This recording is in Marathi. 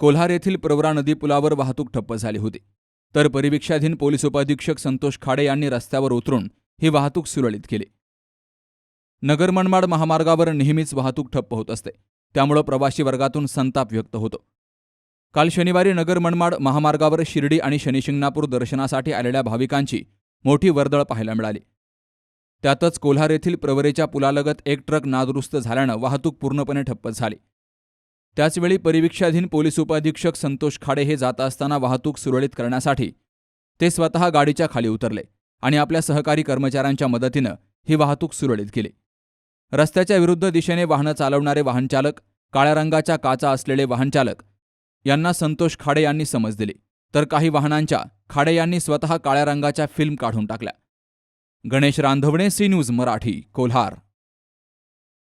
कोल्हार येथील प्रवरा नदी पुलावर वाहतूक ठप्प झाली होती. तर परिवीक्षाधीन पोलीस उपाधीक्षक संतोष खाडे यांनी रस्त्यावर उतरून ही वाहतूक सुरळीत केली. नगर मनमाड महामार्गावर नेहमीच वाहतूक ठप्प होत असते. त्यामुळं प्रवासी वर्गातून संताप व्यक्त होतो. काल शनिवारी नगर मनमाड महामार्गावर शिर्डी आणि शनिशिंगणापूर दर्शनासाठी आलेल्या भाविकांची मोठी वर्दळ पाहायला मिळाली. त्यातच कोल्हार येथील प्रवरेच्या पुलालगत एक ट्रक नादुरुस्त झाल्यानं वाहतूक पूर्णपणे ठप्प झाली. त्याचवेळी परिवीक्षाधीन पोलीस उपाधीक्षक संतोष खाडे हे जात असताना वाहतूक सुरळीत करण्यासाठी ते स्वतः गाडीच्या खाली उतरले आणि आपल्या सहकारी कर्मचाऱ्यांच्या मदतीनं ही वाहतूक सुरळीत केली. रस्त्याच्या विरुद्ध दिशेने वाहनं चालवणारे वाहनचालक काळ्या रंगाच्या काचा असलेले वाहनचालक यांना संतोष खाडे यांनी समज दिली. तर काही वाहनांच्या खाडे यांनी स्वतः काळ्या रंगाच्या फिल्म काढून टाकल्या. Ganesh Randhavane C news Marathi Kolhar.